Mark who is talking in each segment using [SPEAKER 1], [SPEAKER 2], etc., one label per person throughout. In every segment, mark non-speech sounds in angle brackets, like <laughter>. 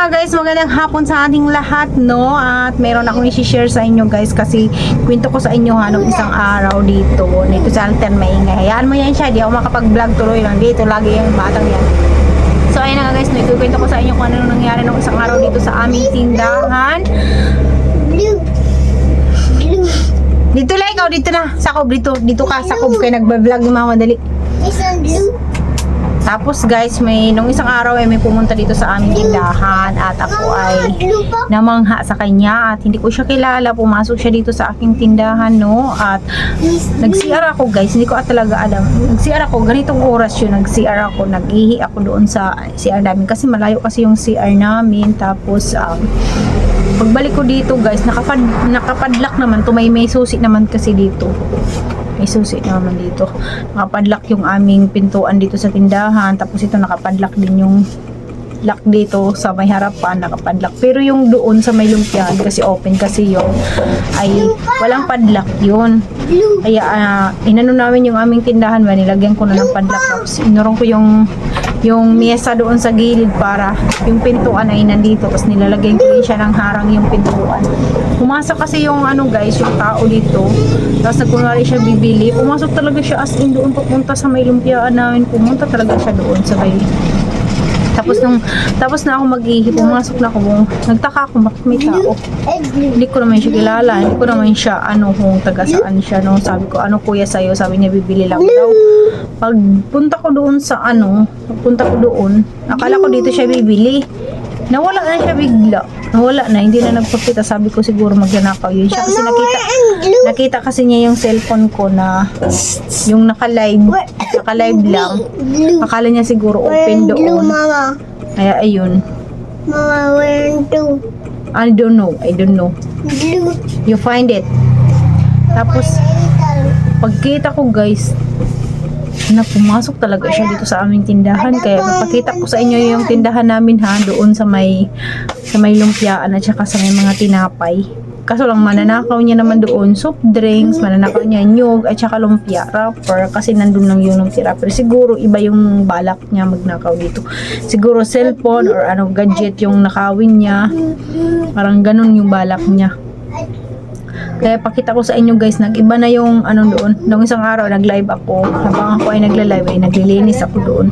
[SPEAKER 1] nga guys, magandang hapon sa ating lahat, no? At meron akong i-share sa inyo guys kasi kwento ko sa inyo ha, nung isang araw dito, dito sa Alten Maingay. Hayaan mo yan siya, di ako makapag-vlog tuloy lang dito, lagi yung batang yan. So ayun nga guys, no, ikukwento ko sa inyo kung ano nangyari nung isang araw dito sa aming tindahan. Dito lang ikaw, dito na, sakob, dito, dito ka, sakob, kaya nagba-vlog yung mga madali.
[SPEAKER 2] Isang blue.
[SPEAKER 1] Tapos guys, may nung isang araw ay may pumunta dito sa aming tindahan at ako ay
[SPEAKER 2] pa.
[SPEAKER 1] namangha sa kanya at hindi ko siya kilala. Pumasok siya dito sa aking tindahan, no? At nag-CR ako, guys. Hindi ko at talaga alam. Nag-CR ako, ganitong oras yun. Nag-CR ako, nag-ihi ako doon sa CR namin kasi malayo kasi yung CR namin. Tapos, um, pagbalik ko dito, guys, nakapad, nakapadlock naman to. May, may susi naman kasi dito. May naman dito. Nakapadlock yung aming pintuan dito sa tindahan. Tapos ito nakapadlock din yung lock dito sa may harapan nakapadlock. Pero yung doon sa may lumpian kasi open kasi yung ay walang padlock yun. Kaya ah, inano namin yung aming tindahan ba nilagyan ko na ng padlock tapos inurong ko yung yung mesa doon sa gilid para yung pintuan ay nandito. Tapos nilalagyan ko rin siya ng harang yung pintuan. Pumasok kasi yung ano guys yung tao dito. Tapos nagkunwari siya bibili pumasok talaga siya as in doon papunta sa may lumpiaan namin. Pumunta talaga siya doon sa may tapos nung tapos na ako mag-ihi, pumasok na ako. Nagtaka ako bakit may tao. Hindi ko naman siya kilala. Hindi ko naman siya ano kung taga saan siya no. Sabi ko ano kuya sa'yo, sabi niya bibili lang daw. Pagpunta ko doon sa ano, pagpunta ko doon, akala ko dito siya bibili. Nawala na siya bigla. Nawala na, hindi na nagpakita. Sabi ko siguro magnanakaw yun siya kasi nakita nakita kasi niya yung cellphone ko na yung naka-live, naka-live lang. Akala niya siguro open doon. Kaya ayun.
[SPEAKER 2] Mama, wearing blue.
[SPEAKER 1] I don't know. I don't know. You find it. Tapos, pagkita ko guys, na pumasok talaga siya dito sa aming tindahan. Kaya papakita ko sa inyo yung tindahan namin ha, doon sa may sa may lumpiaan at saka sa may mga tinapay. Kaso lang mananakaw niya naman doon soft drinks, mananakaw niya nyug at saka lumpia wrapper kasi nandun lang yung lumpia wrapper. Siguro iba yung balak niya magnakaw dito. Siguro cellphone or ano gadget yung nakawin niya. Parang ganun yung balak niya. Kaya pakita ko sa inyo guys, nag-iba na yung ano doon. Nung isang araw, nag-live ako. Habang ako ay nagla-live, ay naglilinis ako doon.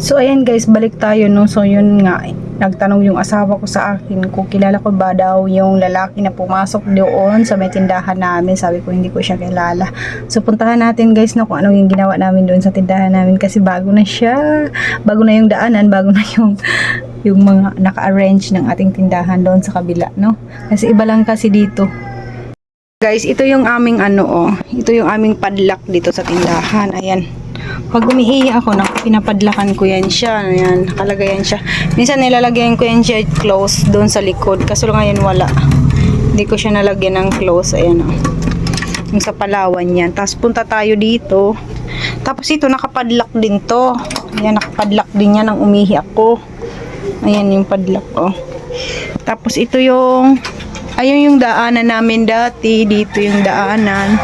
[SPEAKER 1] So ayan guys, balik tayo no. So yun nga, nagtanong yung asawa ko sa akin kung kilala ko ba daw yung lalaki na pumasok doon sa may tindahan namin. Sabi ko hindi ko siya kilala. So puntahan natin guys no kung ano yung ginawa namin doon sa tindahan namin kasi bago na siya. Bago na yung daanan, bago na yung yung mga naka-arrange ng ating tindahan doon sa kabila, no? Kasi iba lang kasi dito. Guys, ito yung aming ano oh. Ito yung aming padlock dito sa tindahan. Ayan. Pag umiihi ako, pinapadlakan ko yan siya. Ayan, nakalagay yan siya. Minsan nilalagyan ko yan siya close doon sa likod. Kaso ngayon wala. Hindi ko siya nalagyan ng close. Ayan oh. Yung sa Palawan yan. Tapos punta tayo dito. Tapos ito, nakapadlock din to. Ayan, nakapadlock din yan nang umihi ako. Ayan yung padlock oh. Tapos ito yung ayun yung daanan namin dati, dito yung daanan.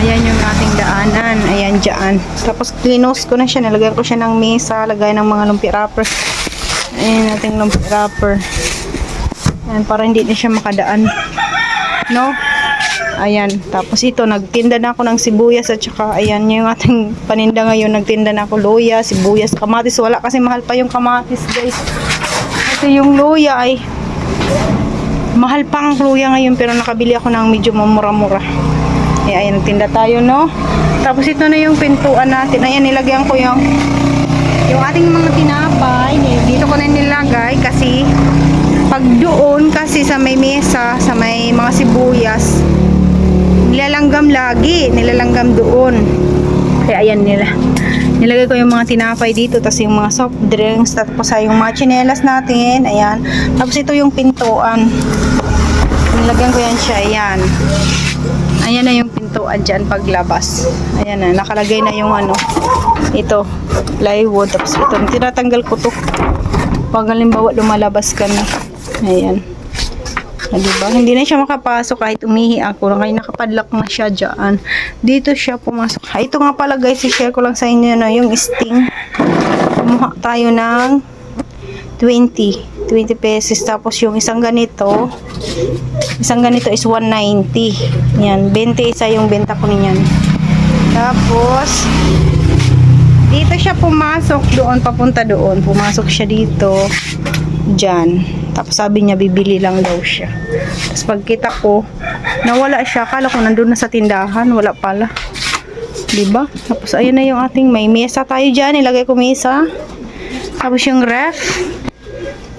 [SPEAKER 1] Ayan yung ating daanan. Ayan dyan. Tapos klinos ko na siya. Nalagyan ko siya ng mesa. Lagay ng mga lumpia wrapper. Ayan ating lumpia wrapper. Ayan, para hindi na siya makadaan. No? Ayan. Tapos ito, nagtinda na ako ng sibuyas at saka ayan yung ating paninda ngayon. Nagtinda na ako luya, sibuyas, kamatis. Wala kasi mahal pa yung kamatis guys. Ito yung luya ay mahal pa ang luya ngayon pero nakabili ako ng medyo mamura-mura. Eh, ayan, nagtinda tayo, no? Tapos ito na yung pintuan natin. Ayan, nilagyan ko yung yung ating mga tinapay. Dito ko na nilagay kasi pag doon kasi sa may mesa, sa may mga sibuyas, nilalanggam lagi. Nilalanggam doon. Kaya ayan nila. Nilagay ko yung mga tinapay dito, tapos yung mga soft drinks, tapos ay yung mga chinelas natin, ayan. Tapos ito yung pintuan. Nilagyan ko yan siya, ayan. Ayan na yung pintuan dyan paglabas. Ayan na, nakalagay na yung ano, ito, plywood. Tapos ito, tinatanggal ko to. Pag halimbawa lumalabas ka na. Ayan. Ah, diba? Hindi na siya makapasok kahit umihi ako. Kaya nakapadlock na siya dyan. Dito siya pumasok. Ah, ito nga pala guys, i-share ko lang sa inyo na yung sting. Kumuha tayo ng 20. 20 pesos. Tapos yung isang ganito, isang ganito is 190. Yan, 20 isa yung benta ko niyan. Tapos, dito siya pumasok doon, papunta doon. Pumasok siya dito, dyan. Tapos sabi niya, bibili lang daw siya. Tapos pagkita ko, nawala siya. Kala ko nandun na sa tindahan, wala pala. 'Di ba? Tapos ayun na yung ating may mesa tayo diyan, ilagay ko mesa. Tapos yung ref.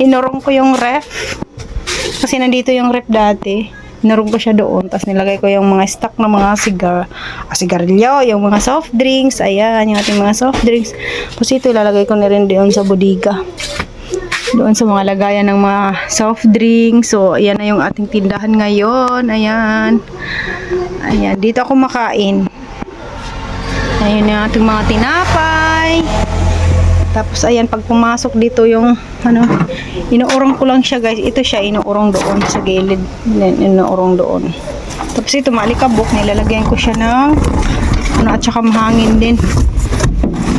[SPEAKER 1] Inurong ko yung ref. Kasi nandito yung ref dati. Inurong ko siya doon. Tapos nilagay ko yung mga stock na mga sigar, ah, sigarilyo, yung mga soft drinks. Ayan, yung ating mga soft drinks. Tapos ito ilalagay ko na rin doon sa bodega. Doon sa mga lagayan ng mga soft drinks. So, ayan na yung ating tindahan ngayon. Ayan. Ayan, dito ako makain. Ayun yung ating mga tinapay. Tapos ayan, pag pumasok dito yung ano, inuurong ko lang siya guys. Ito siya, inuurong doon sa gilid. Inu- Inuurong doon. Tapos ito, maalikabok. Nilalagyan ko siya ng ano, at saka mahangin din.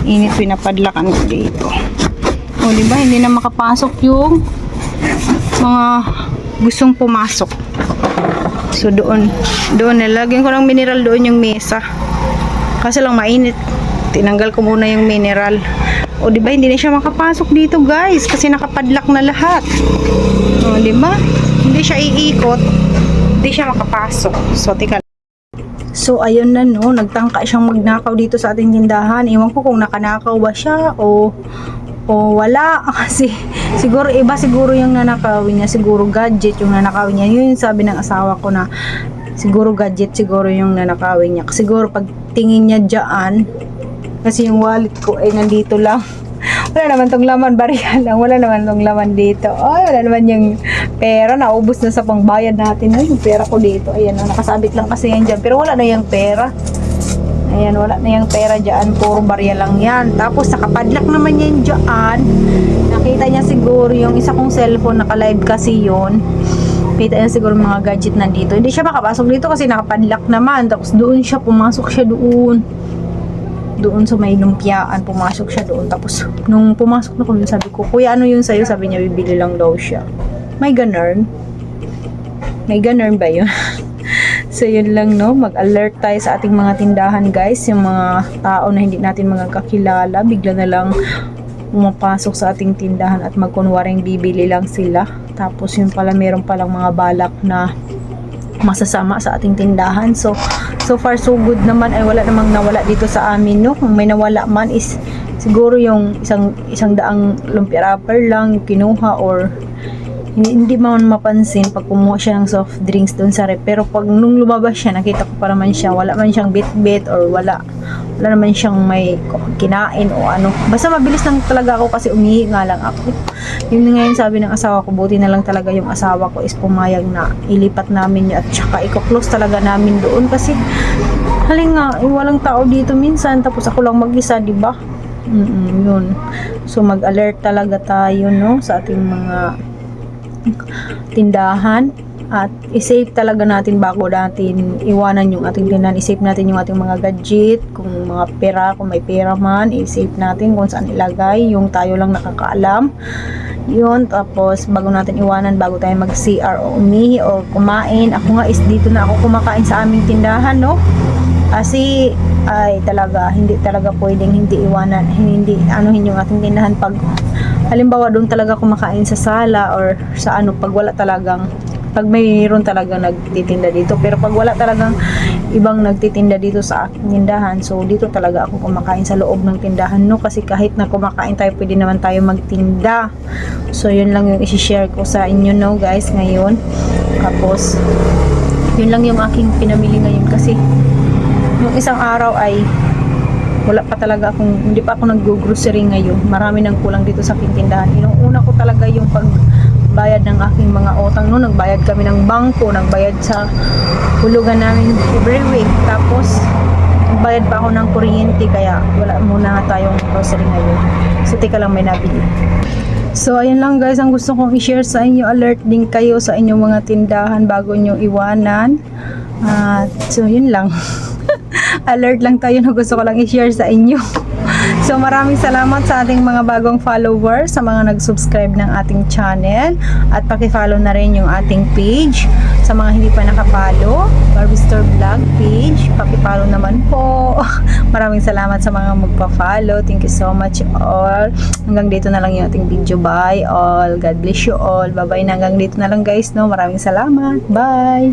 [SPEAKER 1] Init, pinapadlakan ko dito. O, di ba? Hindi na makapasok yung mga gustong pumasok. So, doon. Doon, nilagyan ko ng mineral doon yung mesa. Kasi lang mainit. Tinanggal ko muna yung mineral. O di ba hindi na siya makapasok dito, guys, kasi nakapadlock na lahat. O di ba? Hindi siya iikot. Hindi siya makapasok. So tika So ayun na no, nagtangka siyang magnakaw dito sa ating tindahan. Iwan ko kung nakanakaw ba siya o o wala. <laughs> Kasi siguro iba siguro yung nanakawin niya. Siguro gadget yung nanakawin niya. Yun sabi ng asawa ko na siguro gadget siguro yung nanakawin niya. Siguro pag tingin niya dyan kasi yung wallet ko ay nandito lang. <laughs> Wala naman tong laman bariya lang. Wala naman tong laman dito. Ay wala naman yung pera. Naubos na sa pangbayad natin. Ay yung pera ko dito. Ayan oh, nakasabit lang kasi yan dyan. Pero wala na yung pera Ayan, wala na yung pera dyan. Puro barya lang yan. Tapos, nakapadlock naman yan dyan. Nakita niya siguro yung isa kong cellphone, naka-live kasi yon Kita niya siguro mga gadget nandito. Hindi siya makapasok dito kasi nakapadlock naman. Tapos, doon siya, pumasok siya doon. Doon sa may lumpiaan, pumasok siya doon. Tapos, nung pumasok na ko, sabi ko, Kuya, ano yung sa'yo? Sabi niya, bibili lang daw siya. May ganun. May ganun ba yun? <laughs> So yun lang no, mag-alert tayo sa ating mga tindahan guys, yung mga tao na hindi natin mga kakilala, bigla na lang pumapasok sa ating tindahan at magkunwaring bibili lang sila. Tapos yun pala meron palang mga balak na masasama sa ating tindahan. So so far so good naman ay wala namang nawala dito sa amin no. Kung may nawala man is siguro yung isang isang daang lumpia wrapper lang kinuha or hindi, hindi man mapansin pag kumuha siya ng soft drinks doon sa rep. Pero pag nung lumabas siya, nakita ko pa naman siya, wala man siyang bit-bit or wala, wala naman siyang may kinain o ano. Basta mabilis lang talaga ako kasi umihi nga lang ako. Yun ngayon sabi ng asawa ko, buti na lang talaga yung asawa ko is pumayag na ilipat namin yun at saka i-close talaga namin doon kasi halin nga, eh, walang tao dito minsan tapos ako lang mag-isa, di ba? Mm yun. So mag-alert talaga tayo no sa ating mga tindahan at i-save talaga natin bago natin iwanan yung ating tindahan. I-save natin yung ating mga gadget, kung mga pera, kung may pera man, i-save natin kung saan ilagay, yung tayo lang nakakaalam. Yun, tapos bago natin iwanan, bago tayo mag-CR o umihi o kumain. Ako nga is dito na ako kumakain sa aming tindahan, no? Kasi ay talaga hindi talaga pwedeng hindi iwanan, hindi anuhin yung ating tindahan pag halimbawa doon talaga kumakain sa sala or sa ano pag wala talagang pag mayroon talaga nagtitinda dito. Pero pag wala talagang ibang nagtitinda dito sa aking tindahan so dito talaga ako kumakain sa loob ng tindahan no? Kasi kahit na kumakain tayo pwede naman tayo magtinda. So yun lang yung isi-share ko sa inyo no guys ngayon. Tapos yun lang yung aking pinamili ngayon kasi isang araw ay wala pa talaga akong, hindi pa ako nag-grocery ngayon. Marami nang kulang dito sa aking tindahan. Inuuna ko talaga yung pagbayad ng aking mga utang no. Nagbayad kami ng bangko, nagbayad sa hulugan namin every week. Tapos, nagbayad pa ako ng kuryente kaya wala muna tayong grocery ngayon. So, tika lang may nabili. So, ayun lang guys, ang gusto kong i-share sa inyo. Alert din kayo sa inyong mga tindahan bago nyo iwanan. At, so, yun lang. <laughs> <laughs> alert lang tayo na gusto ko lang i-share sa inyo. <laughs> So, maraming salamat sa ating mga bagong followers, sa mga nag-subscribe ng ating channel at paki-follow na rin yung ating page. Sa mga hindi pa nakapalo, Barbie Store Vlog page, paki-follow naman po. <laughs> maraming salamat sa mga magpa-follow. Thank you so much all. Hanggang dito na lang yung ating video. Bye all. God bless you all. Bye-bye na hanggang dito na lang guys. No? Maraming salamat. Bye.